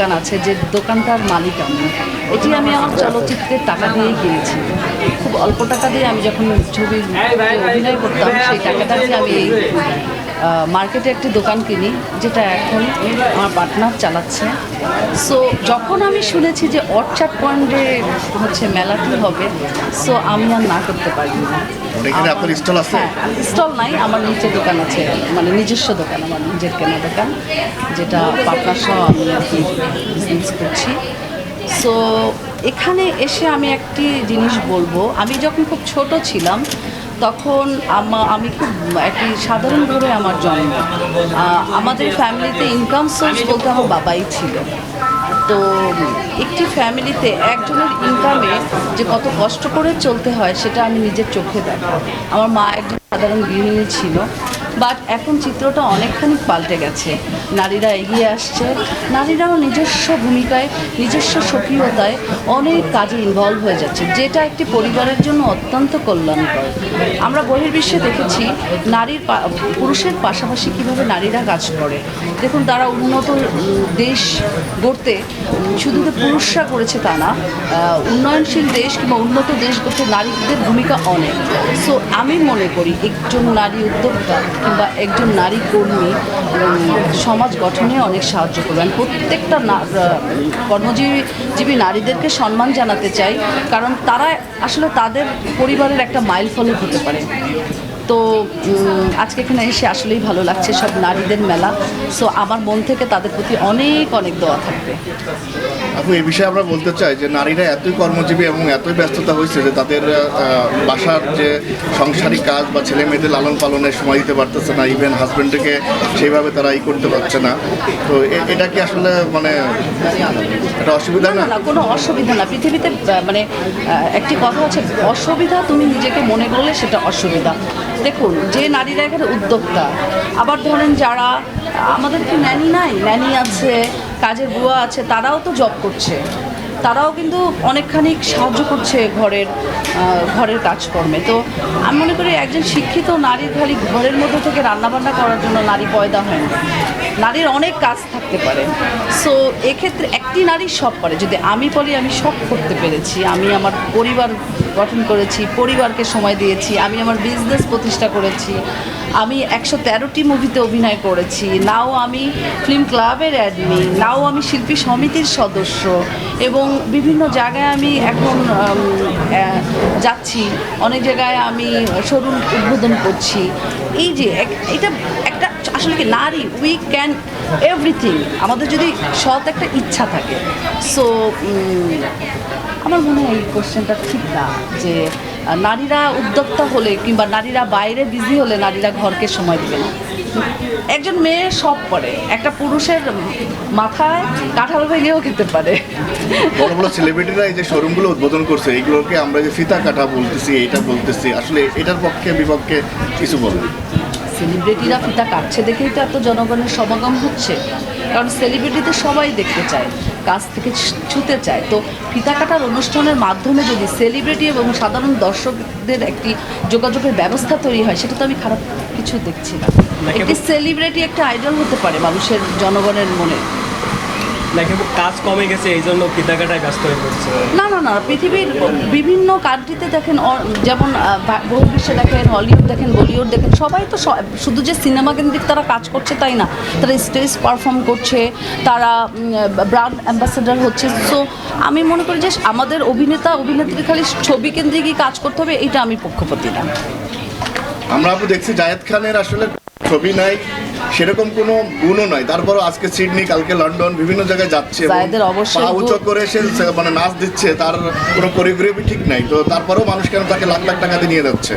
দোকান আছে, যে দোকানটার মালিক আমি এটি আমি আমার চলচ্চিত্রের টাকা দিয়েই কিনেছি। খুব অল্প টাকা দিয়ে আমি যখন ছবি অভিনয় করতাম, সেই টাকাটা দিয়ে আমি এই মার্কেটে একটি দোকান কিনি, যেটা এখন আমার পার্টনার চালাচ্ছে। সো যখন আমি শুনেছি যে অর্চার্ড পয়েন্টে হচ্ছে মেলাটি হবে সো আমি আর না করতে পারি না। এখানে আপনার স্টল আছে? হ্যাঁ স্টল নাই আমার নিচে দোকান আছে মানে নিজস্ব দোকান আমার নিজের কেনা দোকান যেটা পার্টনার সহ আমি আর কি বিজনেস করছি। সো এখানে এসে আমি একটি জিনিস বলব আমি যখন খুব ছোট ছিলাম তখন আমা আমি খুব একটি সাধারণভাবে আমার জন্ম। আমাদের ফ্যামিলিতে ইনকাম সোর্স বলতে আমার বাবাই ছিল। তো একটি ফ্যামিলিতে একজনের ইনকামে যে কত কষ্ট করে চলতে হয় সেটা আমি নিজের চোখে দেখো। আমার মা একজন সাধারণ গৃহিণী ছিল। বাট এখন চিত্রটা অনেকখানি পাল্টে গেছে। নারীরা এগিয়ে আসছে। নারীরাও নিজস্ব ভূমিকায়, নিজস্ব সক্রিয়তায় অনেক কাজে ইনভলভ হয়ে যাচ্ছে, যেটা একটি পরিবারের জন্য অত্যন্ত কল্যাণকর। আমরা বহির্বিশ্বে দেখেছি নারীর পুরুষের পাশাপাশি কীভাবে নারীরা কাজ করে। দেখুন, তারা উন্নত দেশ গড়তে, শুধু যে পুরুষরা করেছে তা না উন্নয়নশীল দেশ কিংবা উন্নত দেশ গড়তে নারীদের ভূমিকা অনেক। সো আমি মনে করি একজন নারী উদ্যোক্তা কিংবা একজন নারী কর্মী সমাজ গঠনে অনেক সাহায্য করবেন প্রত্যেকটা কর্মজীবী নারীদেরকে সম্মান জানাতে চাই, কারণ তারা আসলে তাদের পরিবারের একটা মাইল ফলক হতে পারে। তো আজকে এখানে এসে আসলেই ভালো লাগছে সব নারীদের মেলা। সো আমার মন থেকে তাদের প্রতি অনেক অনেক দোয়া থাকবে। আপু এই বিষয়ে আমরা বলতে চাই যে নারীরা এতই কর্মজীবী এবং এতই ব্যস্ততা হয়েছে যে তাদের বাসার যে সংসারিক কাজ বা ছেলে মেয়েদের লালন পালনের সময় দিতে পারতেছে না ইভেন হাজব্যান্ডকে সেইভাবে তারা ই করতে পারছে না। তো এটা কি আসলে মানে একটা অসুবিধা না কোনো অসুবিধা না। পৃথিবীতে মানে একটি কথা আছে অসুবিধা তুমি নিজেকে মনে করলে সেটা অসুবিধা। দেখুন, যে নারীরা এখানে উদ্যোক্তা, আবার ধরেন যারা, আমাদের কি ন্যানি নাই? ন্যানি আছে, কাজের বুয়া আছে, তারাও তো জব করছে। তারাও কিন্তু অনেকখানি সাহায্য করছে ঘরের ঘরের কাজকর্মে। তো আমি মনে করি একজন শিক্ষিত নারীর খালি ঘরের মধ্যে থেকে রান্নাবান্না করার জন্য নারী পয়দা হয় না। নারীর অনেক কাজ থাকতে পারে। সো এক্ষেত্রে একটি নারী সব পারে। যদি আমি বলি, আমি সব করতে পেরেছি, আমি আমার পরিবার গঠন করেছি, পরিবারকে সময় দিয়েছি, আমি আমার বিজনেস প্রতিষ্ঠা করেছি, আমি একশো তেরোটি মুভিতে অভিনয় করেছি, নাও আমি ফিল্ম ক্লাবের অ্যাডমিন নাও আমি শিল্পী সমিতির সদস্য এবং বিভিন্ন জায়গায় আমি এখন যাচ্ছি, অনেক জায়গায় আমি শোরুম উদ্বোধন করছি। এই যে এটা একটা, আসলে কি নারী উই ক্যান এভরিথিং আমাদের যদি সৎ একটা ইচ্ছা থাকে সো আমার মনে হয় এই কোশ্চেনটা ঠিক না যে নারীরা উদ্যোক্তা হলে কিংবা নারীরা বাইরে বিজি হলে নারীরা ঘরকে সময় দেবে না। একজন মেয়ে সব করে একটা পুরুষের মাথায় কাঁঠাল ভেঙেও খেতে পারে। বড় বড় সেলিব্রিটিরা এই যে শোরুমগুলো উদ্বোধন করছে এইগুলোকে আমরা যে ফিতা কাটা বলতেছি এটা বলতেছি আসলে এটার পক্ষে বিপক্ষে কিছু বলেন? সেলিব্রিটিরা ফিতা কাটছে দেখেই তো এত জনগণের সমাগম হচ্ছে। কারণ সেলিব্রিটিতে সবাই দেখতে চায়। কাছ থেকে ছুতে চায়। তো ফিতা কাটার অনুষ্ঠানের মাধ্যমে যদি সেলিব্রিটি এবং সাধারণ দর্শকদের একটি যোগাযোগের ব্যবস্থা তৈরি হয় সেটা তো আমি খারাপ কিছু দেখছি না। একটি সেলিব্রিটি একটা আইডল হতে পারে মানুষের জনগণের মনে। নাকি কাজ কমে গেছে এই জন্য ফিতা কাটায় ব্যস্ত হয়ে পড়ছে? না না না পৃথিবীর বিভিন্ন কান্ট্রিতে দেখেন যেমন আহ, বা- দেখেন হলিউড দেখেন বলিউড দেখেন সবাই তো শুধু যে সিনেমা কেন্দ্রিক তারা কাজ করছে তাই না। তারা স্টেজ পারফর্ম করছে তারা ব্র্যান্ড অ্যাম্বাসেডার হচ্ছে। সো আমি মনে করি যে আমাদের অভিনেতা অভিনেত্রী খালি ছবি কেন্দ্রিকই কাজ করতে হবে এটা আমি পক্ষপাতি না। আমরা দেখছি জায়েদ খানের আসলে ছবি নাই সেরকম কোনো গুণও নাই। তারপরও আজকে সিডনি কালকে লন্ডন বিভিন্ন জায়গায় যাচ্ছে জায়েদের অবশ্যই পা উঁচু করে সে সে মানে নাচ দিচ্ছে তার কোনো কোরিওগ্রাফি ঠিক নাই। তো তারপরেও মানুষ কেন তাকে লাখ লাখ টাকা দিয়ে নিয়ে যাচ্ছে?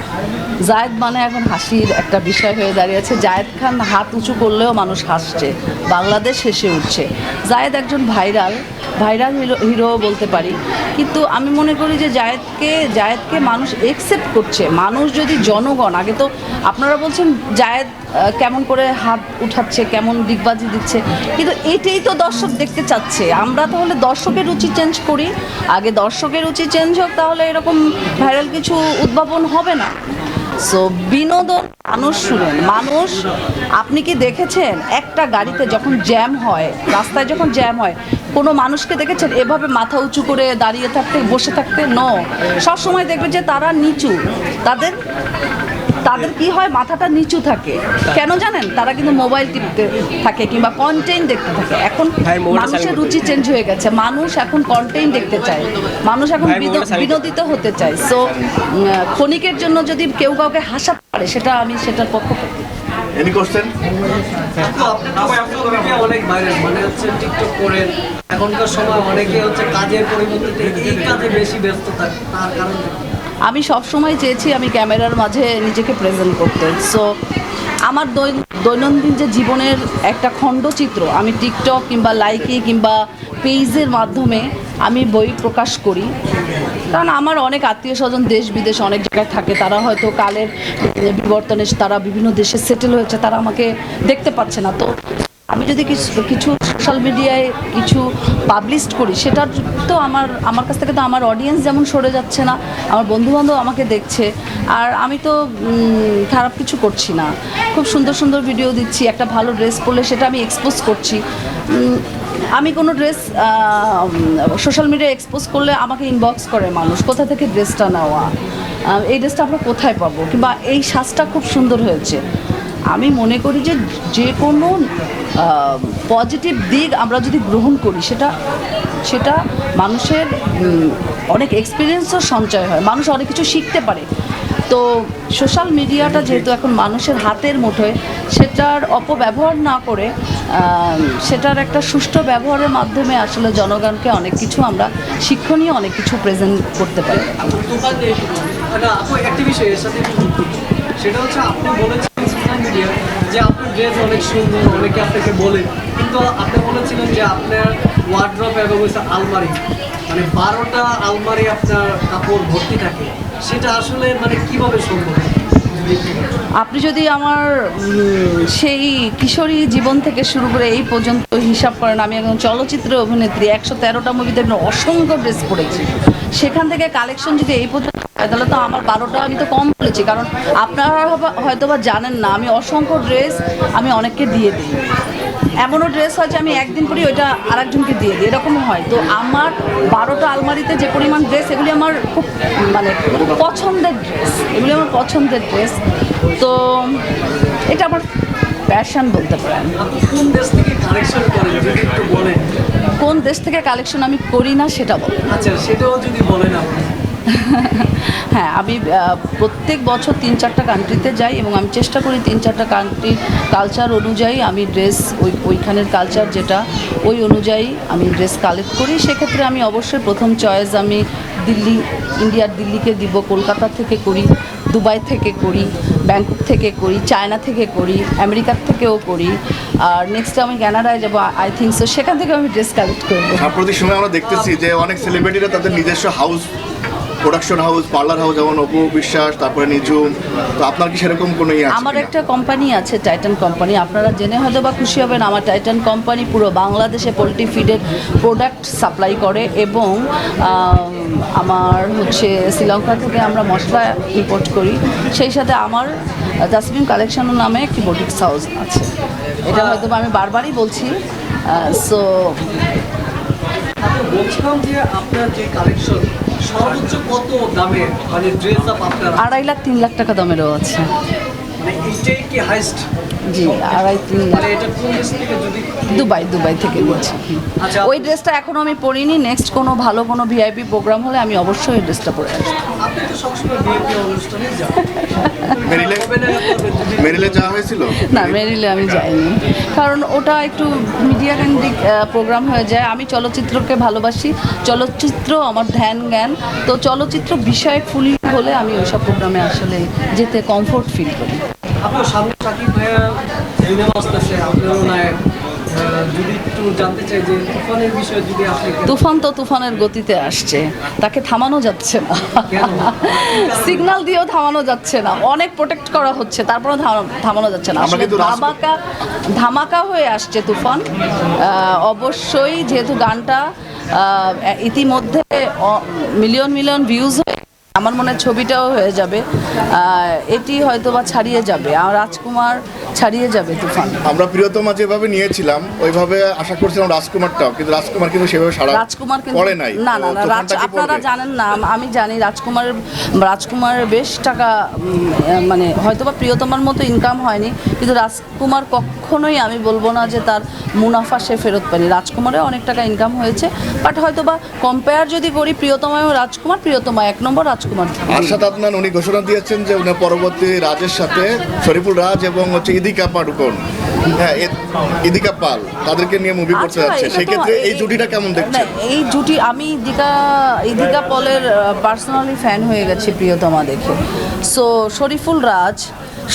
জায়েদ মানে এখন হাসির একটা বিষয় হয়ে দাঁড়িয়েছে। জায়েদ খান হাত উঁচু করলেও মানুষ হাসছে, বাংলাদেশ হেসে উঠছে। জায়েদ একজন ভাইরাল ভাইরাল হিরো হিরো বলতে পারি। কিন্তু আমি মনে করি যে জায়েদকে জায়েদকে মানুষ একসেপ্ট করছে। মানুষ যদি জনগণ, আগে তো আপনারা বলছেন জায়েদ কেমন করে হাত উঠাচ্ছে, কেমন দিগবাজি দিচ্ছে, কিন্তু এটাই তো দর্শক দেখতে চাচ্ছে। আমরা তাহলে দর্শকের রুচি চেঞ্জ করি। আগে দর্শকের রুচি চেঞ্জ হোক, তাহলে এরকম ভাইরাল কিছু উদ্ভাবন হবে না। সো বিনোদন মানুষ শুনেন। মানুষ, আপনি কি দেখেছেন? একটা গাড়িতে যখন জ্যাম হয়, রাস্তায় যখন জ্যাম হয়, কোনো মানুষকে দেখেছেন? এভাবে মাথা উঁচু করে দাঁড়িয়ে থাকতে, বসে থাকতে? ন সবসময় দেখবে যে তারা নিচু। তাদের তাদের কি হয় মাথাটা নিচু থাকে। কেন জানেন? তারা কিন্তু মোবাইল টিপতে থাকে কিংবা কন্টেন্ট দেখতে থাকে। এখন মানুষের রুচি চেঞ্জ হয়ে গেছে। মানুষ এখন কন্টেন্ট দেখতে চায়। মানুষ এখন বিনোদিত হতে চায়। সো ক্ষণিকের জন্য যদি কেউ কাউকে হাসাতে পারে সেটা আমি সেটার পক্ষ পাই এনি কোশ্চেন তো আপনি তো social media অনেক ভাইরাল মানে হচ্ছে টিকটক করেন এখনকার সময় অনেকে হচ্ছে কাজের পরিবর্তে এই কাজে বেশি ব্যস্ত থাকে তার কারণ? আমি সবসময় চেয়েছি আমি ক্যামেরার মাঝে নিজেকে প্রেজেন্ট করতে। সো আমার দৈন- দৈনন্দিন যে জীবনের একটা খণ্ডচিত্র আমি টিকটক কিংবা লাইকে কিংবা পেজের মাধ্যমে আমি বই প্রকাশ করি। কারণ আমার অনেক আত্মীয় স্বজন দেশ বিদেশ অনেক জায়গায় থাকে, তারা হয়তো কালের বিবর্তনে তারা বিভিন্ন দেশে সেটেল হয়েছে, তারা আমাকে দেখতে পাচ্ছে না। তো আমি যদি কিছু কিছু সোশ্যাল মিডিয়ায় কিছু পাবলিশ করি, সেটার তো আমার আমার কাছ থেকে তো আমার অডিয়েন্স যেমন সরে যাচ্ছে না, আমার বন্ধুবান্ধব আমাকে দেখছে, আর আমি তো খারাপ কিছু করছি না। খুব সুন্দর সুন্দর ভিডিও দিচ্ছি, একটা ভালো ড্রেস পরলে সেটা আমি এক্সপোজ করছি। আমি কোনো ড্রেস সোশ্যাল মিডিয়ায় এক্সপোজ করলে আমাকে ইনবক্স করে মানুষ, কোথা থেকে ড্রেসটা নেওয়া? এই ড্রেসটা আমরা কোথায় পাবো? কিংবা এই সাজটা খুব সুন্দর হয়েছে। আমি মনে করি যে যে কোনো পজিটিভ দিক আমরা যদি গ্রহণ করি সেটা সেটা মানুষের অনেক এক্সপিরিয়েন্সও সঞ্চয় হয়। মানুষ অনেক কিছু শিখতে পারে। তো সোশ্যাল মিডিয়াটা যেহেতু এখন মানুষের হাতের মুঠোয় সেটার অপব্যবহার না করে সেটার একটা সুষ্ঠু ব্যবহারের মাধ্যমে আসলে জনগণকে অনেক কিছু আমরা শিক্ষণীয় অনেক কিছু প্রেজেন্ট করতে পারি। করি। সেটা হচ্ছে আপনি বলেছেন সোশ্যাল যে আপনার ড্রেস অনেক সুন্দর অনেকে আপনাকে বলে। কিন্তু আপনি বলেছিলেন যে আপনার ওয়ার্ড্রপ এবং হচ্ছে আলমারি। মানে বারোটা আলমারি আপনার কাপড় ভর্তি থাকে। সেটা আসলে মানে কীভাবে সম্ভব? আপনি যদি আমার সেই কিশোরী জীবন থেকে শুরু করে এই পর্যন্ত হিসাব করেন, আমি একজন চলচ্চিত্র অভিনেত্রী, একশো তেরোটা মুভিতে অসংখ্য ড্রেস পরেছি। সেখান থেকে কালেকশন যদি এই পর্যন্ত তাহলে তো আমার বারোটা আমি তো কম বলেছি, কারণ আপনারা হয়তো বা জানেন না, আমি অসংখ্য ড্রেস আমি অনেককে দিয়ে দিই। এমনও ড্রেস হয় যে আমি একদিন করি ওইটা আরেকজনকে দিয়ে দিই, এরকম হয়। তো আমার বারোটা আলমারিতে যে পরিমাণ ড্রেস, এগুলি আমার খুব মানে পছন্দের ড্রেস, এগুলি আমার পছন্দের ড্রেস। তো এটা আমার প্যাশন বলতে পারেন। কোন দেশ থেকে কালেকশন বলেন আমি করি না সেটা বল। আচ্ছা সেটাও যদি বলেন আপনি। হ্যাঁ আমি প্রত্যেক বছর তিন চারটা কান্ট্রিতে যাই এবং আমি চেষ্টা করি তিন চারটা কান্ট্রির কালচার অনুযায়ী আমি ড্রেস ওই, ওইখানের কালচার যেটা, ওই অনুযায়ী আমি ড্রেস কালেক্ট করি। সেক্ষেত্রে আমি অবশ্যই প্রথম চয়েস আমি দিল্লি, ইন্ডিয়ার দিল্লিকে দিব, কলকাতা থেকে করি, দুবাই থেকে করি, ব্যাংকক থেকে করি, চায়না থেকে করি, আমেরিকার থেকেও করি। আর নেক্সট আমি কানাডায় যাব আই থিঙ্ক সো সেখান থেকে আমি ড্রেস কালেক্ট করব। সময় আমরা দেখতেছি যে অনেক সেলিব্রিটিরা তাদের নিজস্ব house production house parlour house যেমন অপু বিশ্বাস তারপরে নিজুম তো আপনার কি সেরকম কোনো ইয়ে আছে আমার একটা কোম্পানি আছে টাইটান কোম্পানি আপনারা জেনে হয়তো বা খুশি হবেন আমার টাইটান কোম্পানি পুরো বাংলাদেশে পোলট্রি ফিডের প্রোডাক্ট সাপ্লাই করে এবং আমার হচ্ছে শ্রীলঙ্কা থেকে আমরা মশলা ইম্পোর্ট করি। সেই সাথে আমার জাসমিন কালেকশন নামে একটি বুটিক্স হাউস আছে। এটা হয়তো বা আমি বারবারই বলছি। সো আপনি বলছিলাম যে আপনার যে কালেকশন সর্বোচ্চ কত দামের মানে ড্রেস আপ আপনার আড়াই লাখ তিন লাখ টাকা দামেরও আছে। মানে এইটাই কি হাইস্ট জি আড়াই তিন দুবাই দুবাই থেকে বলছি। আচ্ছা ওই ড্রেসটা এখনও আমি পরিনি। নেক্সট কোনো ভালো কোনো ভিআইপি প্রোগ্রাম হলে আমি অবশ্যই ওই ড্রেসটা পরে আসব। মেরিলে না মেরিলে যাওয়া হয়েছিল? না মেরিলে আমি যাইনি। কারণ ওটা একটু মিডিয়া কেন্দ্রিক প্রোগ্রাম হয়ে যায়। আমি চলচ্চিত্রকে ভালোবাসি। চলচ্চিত্র আমার ধ্যান জ্ঞান। তো চলচ্চিত্র বিষয়ে ফুল হলে আমি ওইসব প্রোগ্রামে আসলে যেতে কমফোর্ট ফিল করি। আপনার সামনে সাকিব ভাইয়া সিনেমা আসতেছে আপনারও নায়ক আহ, যদি একটু জানতে চাই যে তুফানের বিষয়ে যদি আপনি একটু- তুফান তো তুফানের গতিতে আসছে। তাকে থামানো যাচ্ছে না। কেন? সিগন্যাল দিয়েও থামানো যাচ্ছে না। অনেক প্রোটেক্ট করা হচ্ছে তারপরেও থামানো যাচ্ছে না। আসলে ধামাকা ধামাকা হয়ে আসছে তুফান। অবশ্যই যেহেতু গানটা ইতিমধ্যে মিলিয়ন মিলিয়ন ভিউজ হয়ে আমার মনে ছবিটাও হয়ে যাবে। আহ, এটি হয়তো বা ছাড়িয়ে যাবে। আর রাজকুমার ছাড়িয়ে যাবে তুফান। আমরা প্রিয়তমা যেভাবে নিয়েছিলাম ওইভাবে আশা করছিলাম রাজকুমারটাও কিন্তু রাজকুমার কিন্তু সেভাবে সারা রাজকুমার কিন্তু পড়ে নাই। না না না রাজ আপনারা জানেন না আমি জানি রাজকুমার রাজকুমারের বেশ টাকা মানে হয়তোবা প্রিয়তমার মতো ইনকাম হয়নি কিন্তু রাজকুমার কখনোই আমি বলব না যে তার মুনাফা সে ফেরত পায়নি। রাজকুমারে অনেক টাকা ইনকাম হয়েছে বাট হয়তো বা কম্পেয়ার যদি করি প্রিয়তমা এবং রাজকুমার প্রিয়তমা এক নম্বর রাজকুমার আরশাদ আদনান উনি ঘোষণা দিয়েছেন যে উনি পরবর্তী রাজের সাথে শরীফুল রাজ এবং হচ্ছে ইদিকা পাডুকোন। হ্যাঁ ইদিকা পাল তাদেরকে নিয়ে মুভি করতে আচ্ছা, যাচ্ছে। সেক্ষেত্রে এই জুটিটা কেমন দেখছেন? এই জুটি আমি ইদিকা ইদিকা পলের পার্সোনালি ফ্যান হয়ে গেছি প্রিয়তমা দেখে। সো শরীফুল রাজ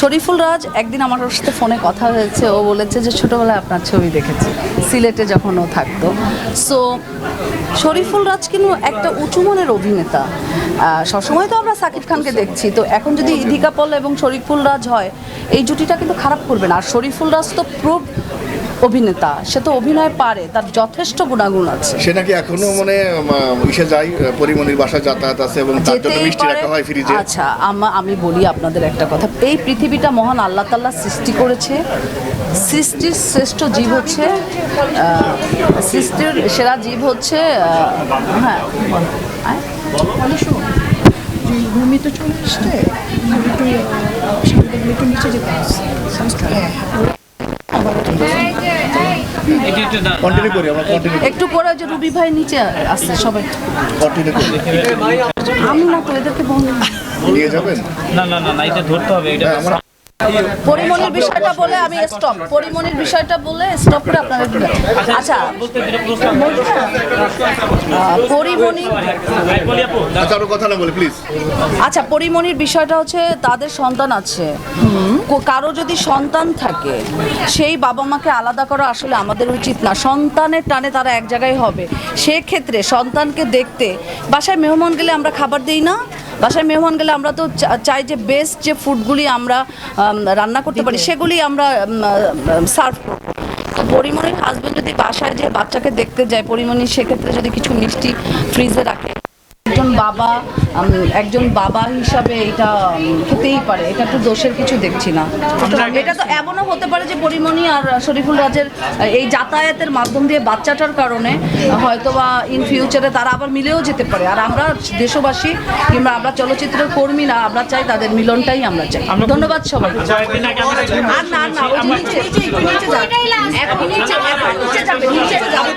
শরীফুল রাজ একদিন আমার সাথে ফোনে কথা হয়েছে, ও বলেছে যে ছোটোবেলায় আপনার ছবি দেখেছি, সিলেটে যখন ও থাকতো। সো শরীফুল রাজ কিন্তু একটা উঁচু মনের অভিনেতা। সবসময় তো আমরা সাকিব খানকে দেখছি, তো এখন যদি ইধিকা পল এবং শরীফুল রাজ হয়, এই জুটিটা কিন্তু খারাপ করবে না। আর শরীফুল রাজ তো প্রুভ অভিনেতা সে তো অভিনয় পারে তার যথেষ্ট গুণাগুণ আছে। সে নাকি এখনও মানে ইসে যায় পরিমণির বাসায় যাতায়াত আছে এবং তার জন্য মিষ্টি রাখা হয় ফ্রিজে আচ্ছা আমা- আমি বলি আপনাদের একটা কথা। এই পৃথিবীটা মহান আল্লাহ তাল্লাহ সৃষ্টি করেছে। সৃষ্টির শ্রেষ্ঠ জীব হচ্ছে সৃষ্টির সেরা জীব হচ্ছে হ্যাঁ ঘুমিয়ে তো চলে আসছে। একটু নিচে যেতে হ্যাঁ কন্টিনিউ করি আমরা কন্টিনিউ একটু পরে যে রুবি ভাই নিচে আসছে সবাই। কন্টিনিউ করি। আমি না তো এদেরকে বন্ধ নিয়ে যাবেন? না না না না এটা ধরতে হবে এটা হ্যাঁ, পরিমণির বিষয়টা বলে আমি স্টপ পরিমণির বিষয়টা বলে স্টপ করে আপনাদের আচ্ছা পরিমণি আচ্ছা আরও কথা না বলে প্লিজ আচ্ছা পরিমণির বিষয়টা হচ্ছে তাদের সন্তান আছে। কারও যদি সন্তান থাকে সেই বাবা মাকে আলাদা করা আসলে আমাদের উচিত না। সন্তানের টানে তারা এক জায়গায় হবে। সেক্ষেত্রে সন্তানকে দেখতে বাসায় মেহমান গেলে আমরা খাবার দিই না? বাসায় মেহমান গেলে আমরা তো চা- চাই যে বেস্ট যে ফুডগুলি আমরা রান্না করতে পারি সেগুলি আমরা সার্ভ করব। পরিমণির হাজবেন্ড যদি বাসায় যে বাচ্চাকে দেখতে যায় পরিমণি সেক্ষেত্রে যদি কিছু মিষ্টি ফ্রিজে রাখে একজন বাবা একজন বাবা হিসাবে এটা হতেই পারে। এটা তো দোষের কিছু দেখছি না। এটা তো এমনও হতে পারে যে পরিমণি আর শরীফুল রাজের এই যাতায়াতের মাধ্যম দিয়ে বাচ্চাটার কারণে হয়তো বা ইন ফিউচারে তারা আবার মিলেও যেতে পারে। আর আমরা দেশবাসী কিংবা আমরা চলচ্চিত্রের কর্মীরা আমরা চাই তাদের মিলনটাই আমরা চাই। ধন্যবাদ সবাই কয়েকদিন আর না না ওই নিচে নিচে যাবে নিচে যাবে নিচে যাবে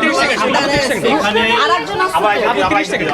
এখানে আর একজন আসছে তো।